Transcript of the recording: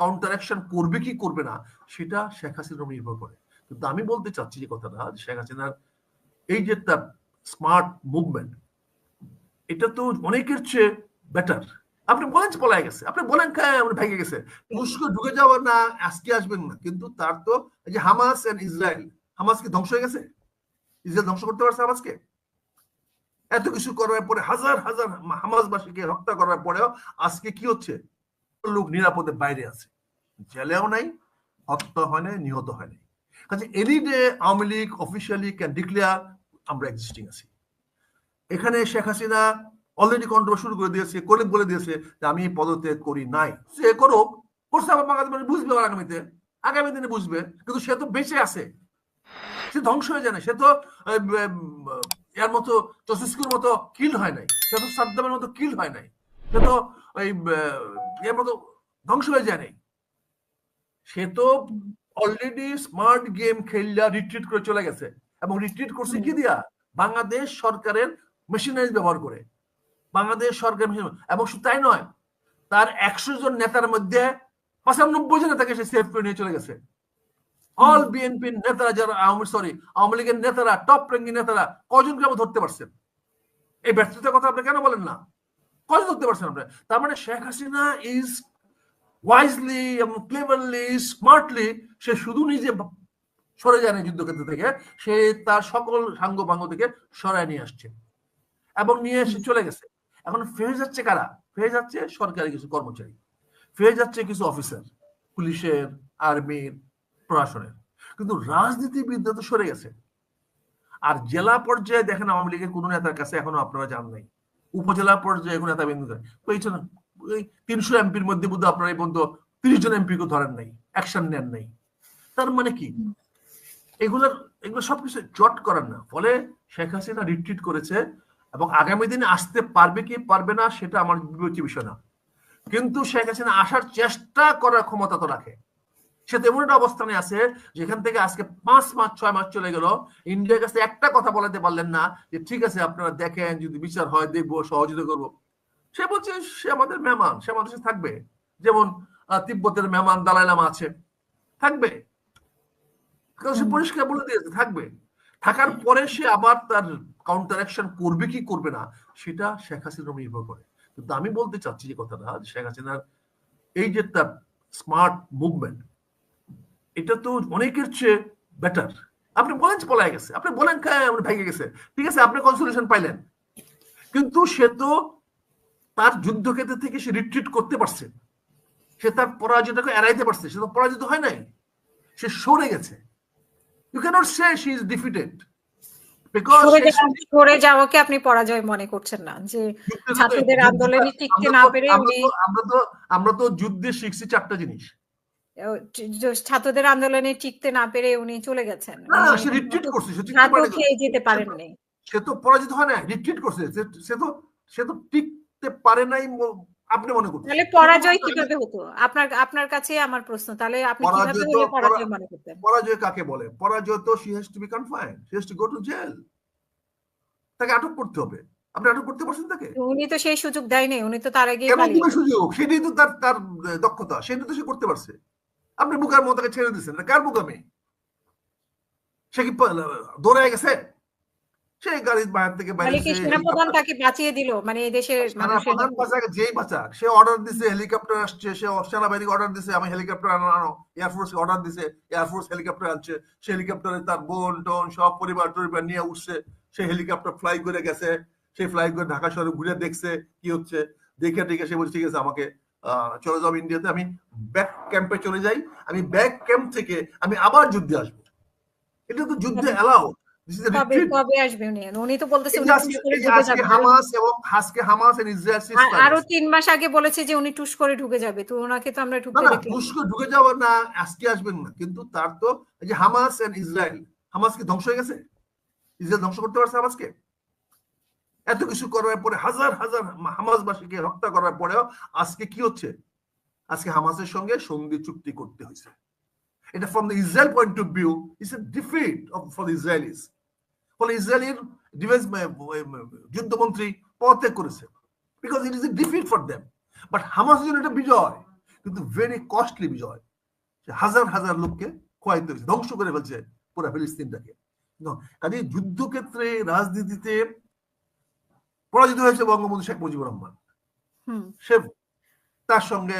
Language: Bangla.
কাউন্টার অ্যাকশন করবে কি করবে না, সেটা শেখ হাসিনার উপর নির্ভর করে। কিন্তু আমি বলতে চাচ্ছি যে কথাটা শেখ হাসিনার এই যে তার স্মার্ট মুভমেন্ট এটা তো অনেকের চেয়ে বেটার আপনি বলেন যে পলায় গেছে, আপনি বলেন আমরা ভেঙে গেছে। তুরস্ক ঢুকে যাওয়ার না, আজকে আসবেন না। কিন্তু তার তো এই যে হামাস এন্ড ইসরায়েল, হামাস কি ধ্বংস হয়ে গেছে? ইসরায়েল ধ্বংস করতে পারছে হামাসকে? এত কিছু করার পরে, হাজার হাজার হামাসবাসীকে হত্যা করার পরেও আজকে কি হচ্ছে? লোক নিরাপদে বাইরে আছে। জেলেও নাই, হত্যা হয় নাই, নিহত হয় নাই। কাজে any day Awami League officially can declare আমরা এক্সিস্টিং আছি। এখানে শেখ হাসিনা অলরেডি কন্ট্রোল শুরু করে দিয়েছে করে বলে দিয়েছে যে আমি পদত্যাগ করি নাই। সে করুক, করছে আমার বাঙালি মানে বুঝবে আগামীতে। আগামী দিনে বুঝবে, কিন্তু সে তো বেঁচে আছে। সে ধ্বংস হয়ে যায় না, সে তো এর মতো চসিস্কুর মতো কিল হয় নাই। সে তো সাদ্দামের মতো কিল হয় নাই। সে তো ওই মতো ধ্বংস হয়ে যায় সে তো অলরেডি স্মার্ট গেম খেললা রিট্রিট করে চলে গেছে। এবং রিট্রিট করছে কি দিয়া? বাংলাদেশ সরকারের মেশিনারি ব্যবহার করে। বাংলাদেশ সরকার এবং শুধু তাই নয়, তার একশো জন নেতার মধ্যে পঁচানব্বই জন নেতাকে সে সেভ করে নিয়ে চলে গেছে। অল বিএনপির নেতারা যারা আওয়ামী সরি আওয়ামী লীগের নেতারা টপ র্যাঙ্কিং নেতারা কজনকে আপনি ধরতে পারছেন? এই ব্যর্থতার কথা আপনি কেন বলেন না? কজন ধরতে পারছেন আপনি তার মানে শেখ হাসিনা ইজ ওয়াইজলি এবং ক্লেভারলি স্মার্টলি সে শুধু নিজে সরে যায়নি যুদ্ধক্ষেত্র থেকে, সে তার সকল সাঙ্গ ভাঙ্গ থেকে সরায় নিয়ে আসছে এবং নিয়ে এসে চলে গেছে। এখন ফেরে যাচ্ছে কারা? ফেরে যাচ্ছে সরকারি কিছু কর্মচারী। ফেরে যাচ্ছে কিছু অফিসার, পুলিশের, আর্মির, প্রশাসনের। কিন্তু রাজনীতিবিদরা তো সরে গেছে। আর জেলা পর্যায়ে দেখেন আওয়ামী লীগের কোন নেতার কাছে এখনও আপনারা জান নাই। উপজেলা পর্যায়ে কোন নেতা বিন্দু পেয়েছেন ওই তিনশো এমপির মধ্যে বুধ আপনারা এই পর্যন্ত তিরিশ জন এমপি কে ধরেন নাই অ্যাকশন নেন নাই। তার মানে কি? এগুলোর, এগুলো সবকিছু জট করার না। ফলে শেখ হাসিনা রিট্রিট করেছে এবং আগামী দিনে আসতে পারবে কি পারবে না, সেটা আমার বিবেচ্য বিষয় না। কিন্তু শেখ হাসিনা আসার চেষ্টা করার ক্ষমতা তো রাখে। সে তেমন একটা অবস্থানে আছে যেখান থেকে আজকে পাঁচ মাস ছয় মাস চলে গেল। ইন্ডিয়ার কাছে একটা কথা বলাতে পারলেন না যে ঠিক আছে আপনারা দেখেন যদি বিচার হয় দেখব সহযোগিতা করব। সে বলছে সে আমাদের মেহমান সে আমাদের সাথে থাকবে। যেমন তিব্বতের মেহমান দালাই লামা আছে থাকবে। সে পরিষ্কার বলে দিয়েছে থাকবে। থাকার পরে সে আবার তার কাউন্টার অ্যাকশন করবে কি করবে না সেটা শেখ হাসিনার উপর নির্ভর করে। কিন্তু আমি বলতে চাচ্ছি যে কথাটা শেখ হাসিনার এই যে তার স্মার্ট মুভমেন্ট এটা তো অনেকের চেয়ে বেটার আপনি বলেন যে পলায় গেছে। আপনি বলেন খায় ভেঙে গেছে। ঠিক আছে আপনি কনসোলেশন পাইলেন। কিন্তু সে তো তার যুদ্ধক্ষেত্র থেকে সে রিট্রিট করতে পারছে। সে তার পরাজয়টাকে এড়াইতে পারছে। সে তো পরাজিত হয় নাই। সে সরে গেছে। You can't say she is defeated because সরে যাওয়াকে আপনি পরাজয় মনে করছেন না যে ছাত্রদের আন্দোলনে টিকতে না পেরে আমরা তো আমরা তো যুদ্ধে শিখছি চারটা জিনিস। ছাত্রদের আন্দোলনে টিকতে না পেরে উনি চলে গেছেন। সে রিট্রিট করছে সে টিকতে খাদ্য পারেনি। খেয়ে যেতে পারেননি সে তো পরাজিত হয় না রিট্রিট করছে সে- তো সে তো টিকতে পারে নাই আপনি মনে তাহলে পরাজয় কীভাবে হতো? আপনার আপনার কাছে আমার প্রশ্ন তাহলে আপনি কীভাবে হলে পরাজয় মনে করতেন? পরাজয় কাকে বলে? পরাজয় তো she has to be confined she has to go to jail তাকে আটক করতে হবে। আপনি আটক করতে পারছেন তাকে? উনি তো সেই সুযোগ দেয়নি উনি তো তার আগে সুযোগ? সেটাই তো তার তার দক্ষতা সেটা তো সে করতে পারছে। আপনি বুকার মতো তাকে ছেড়ে দিচ্ছেন কার বুকামে সে কি দৌড়ায় গেছে? সে গাড়ির বাইরে থেকে তাকে বাঁচিয়ে দিল মানে দেশের প্রধান বাঁচাক যেই বাঁচাক। সে অর্ডার দিছে হেলিকপ্টার আসছে সে সেনাবাহিনীকে অর্ডার দিছে আমি হেলিকপ্টার আনো আনো। এয়ারফোর্স অর্ডার দিছে এয়ারফোর্স হেলিকপ্টার আনছে। সে হেলিকপ্টারে তার বোন টোন সব পরিবার টরিবার নিয়ে উঠছে। সে হেলিকপ্টার ফ্লাই করে গেছে। সে ফ্লাই করে ঢাকা শহরে ঘুরে দেখছে কি হচ্ছে। দেখে দেখে সে বলছে ঠিক আছে আমাকে চলে যাব ইন্ডিয়াতে আমি ব্যাক ক্যাম্পে চলে যাই আমি ব্যাক ক্যাম্প থেকে আমি আবার যুদ্ধে আসব। এটা তো যুদ্ধে এলাও আর- আরও তিন মাস আগে বলেছে যে উনি টুস করে ঢুকে যাবে তো ওনাকে তো আমরা ঢুকে যাওয়ার না আজকে আসবেন না। কিন্তু তার তো যে হামাস এন্ড ইসরায়েল হামাস কি ধ্বংস হয়ে গেছে? ইসরায়েল ধ্বংস করতে পারছে হামাসকে? এত কিছু করার পরে, হাজার হাজার হামাসবাসীকে হত্যা করার পরেও আজকে কি হচ্ছে? আজকে হামাসের সঙ্গে সন্ধি চুক্তি করতে হয়েছে। এটা from the Israel point of view it's a defeat for Israelis ফলে ইসরায়েলের ডিফেন্স যুদ্ধমন্ত্রী পদত্যাগ করেছে। Because it is a defeat for them but হামাসের জন্য এটা বিজয়, কিন্তু ভেরি কস্টলি বিজয়। হাজার হাজার লোককে খোয়াইতে হয়েছে ধ্বংস করে ফেলছে পুরো ফিলিস্তিনটাকে। কাজে যুদ্ধক্ষেত্রে, রাজনীতিতে পরাজিত হয়েছে বঙ্গবন্ধু শেখ মুজিবুর রহমান। হুম। সে তার সঙ্গে